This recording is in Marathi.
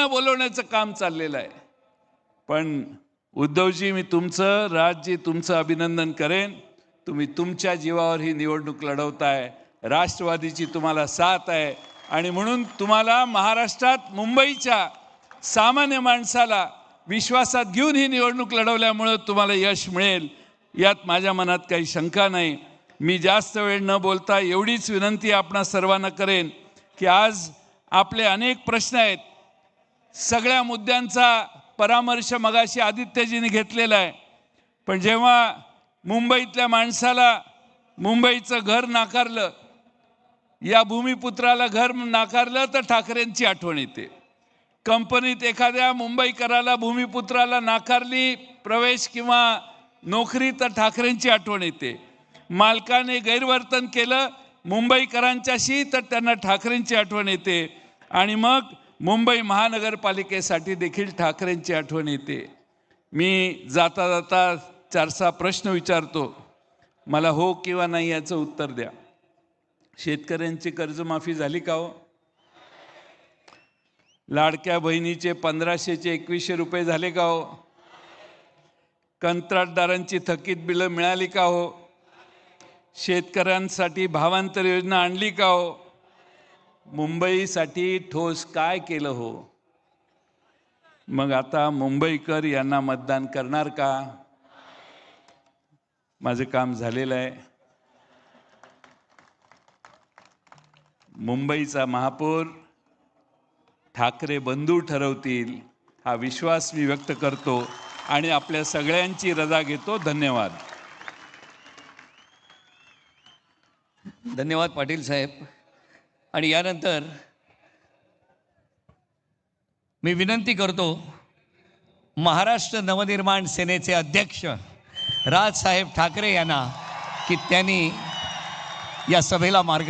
सगळ्यांना बोलवण्याचं काम चाललेलं आहे. पण उद्धवजी मी तुमचं राजजी तुमचं अभिनंदन करेन. तुम्ही तुमच्या जीवावर ही निवडणूक लढवताय. राष्ट्रवादीची तुम्हाला साथ आहे. आणि म्हणून तुम्हाला महाराष्ट्रात मुंबईच्या सामान्य माणसाला विश्वासात घेऊन ही निवडणूक लढवल्यामुळं तुम्हाला यश मिळेल. यात माझ्या मनात काही शंका नाही. मी जास्त वेळ न बोलता एवढीच विनंती आपणा सर्वांना करेन की आज आपले अनेक प्रश्न आहेत. सगळ्या मुद्द्यांचा परामर्श मगाशी आदित्यजीने घेतलेला आहे. पण जेव्हा मुंबईतल्या माणसाला मुंबईचं घर नाकारलं या भूमिपुत्राला घर नाकारलं तर ठाकरेंची आठवण येते. कंपनीत एखाद्या मुंबईकराला भूमिपुत्राला नाकारली प्रवेश किंवा नोकरी तर ठाकरेंची आठवण येते. मालकाने गैरवर्तन केलं मुंबईकरांच्याशी तर त्यांना ठाकरेंची आठवण येते. आणि मग मुंबई महानगरपालिकेसाठी देखील ठाकरेंची आठवण येते. मी जाता जाता चारसा प्रश्न विचारतो. मला हो किंवा नाही याचं उत्तर द्या. शेतकऱ्यांची कर्जमाफी झाली का हो? लाडक्या बहिणीचे पंधराशेचे एकवीसशे रुपये झाले का हो? कंत्राटदारांची थकीत बिलं मिळाली का हो? शेतकऱ्यांसाठी भावांतर योजना आणली का हो? मुंबईसाठी ठोस काय केलं हो? मग आता मुंबईकर यांना मतदान करणार का? माझं काम झालेलं आहे. मुंबईचा महापौर ठाकरे बंधू ठरवतील हा विश्वास मी व्यक्त करतो आणि आपल्या सगळ्यांची रजा घेतो. धन्यवाद. धन्यवाद पाटील साहेब. आणि यानंतर मी विनंती करतो महाराष्ट्र नवनिर्माण सेनेचे अध्यक्ष राजसाहेब ठाकरे यांना की त्यांनी या सभेला मार्ग